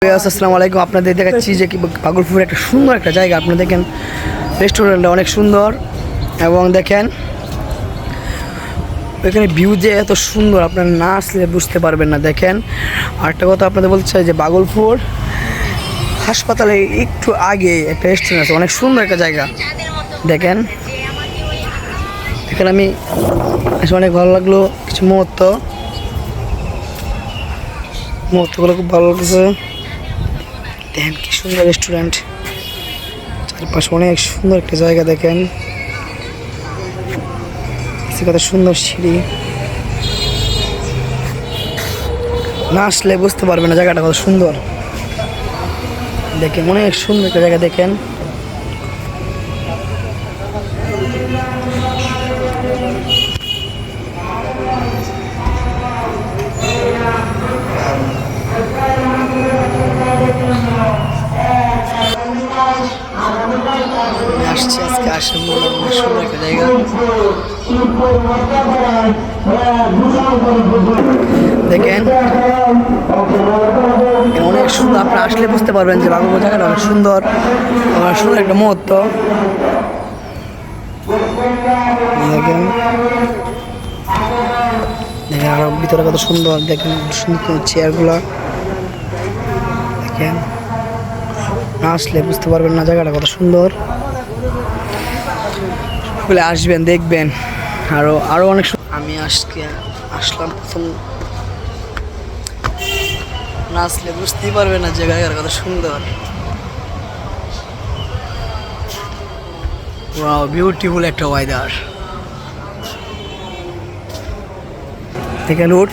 আসসালামু আলাইকুম। আপনাদের দেখাচ্ছি যে কি একটা সুন্দর একটা জায়গা। আপনি দেখেন, রেস্টুরেন্টটা অনেক সুন্দর এবং দেখেন, এখানে ভিউ যে এত সুন্দর, আপনারা না আসলে বুঝতে পারবেন না। দেখেন, আরেকটা কথা আপনাদের বলতে চাই যে বাগলপুর হাসপাতালে একটু আগে একটা রেস্টুরেন্ট আছে, অনেক সুন্দর একটা জায়গা। দেখেন, এখানে আমি অনেক ভালো লাগল, কিছু মুহূর্ত। মুহূর্তগুলো খুব ভালো লাগছে দেখেন কি সুন্দর রেস্টুরেন্ট চারপাশে অনেক সুন্দর একটা জায়গা দেখেন। কত সুন্দর সিঁড়ি। না আসলে বুঝতে পারবে না জায়গাটা কত সুন্দর। দেখেন অনেক সুন্দর একটা জায়গা দেখেন। আমি আসছি আজকে আসে অনেক সুন্দর একটা জায়গা দেখেন, অনেক সুন্দর আপনি আসলে বুঝতে পারবেন যে বাবুপুর জায়গাটা অনেক সুন্দর আমার সুন্দর একটা মুহূর্ত। দেখেন দেখেন আরও ভিতরে কত সুন্দর, দেখেন সুন্দর চেয়ারগুলো দেখেন। না আসলে বুঝতে পারবেন না, জায়গাটা কত সুন্দর। বলে আসবেন, দেখবেন। আরও আরও অনেক আমি আজকে আসলাম প্রথম। না আসলে বুঝতেই পারবে না যে জায়গাটা কত সুন্দর। বিউটিফুল একটা ওয়েদার দেখেন রুট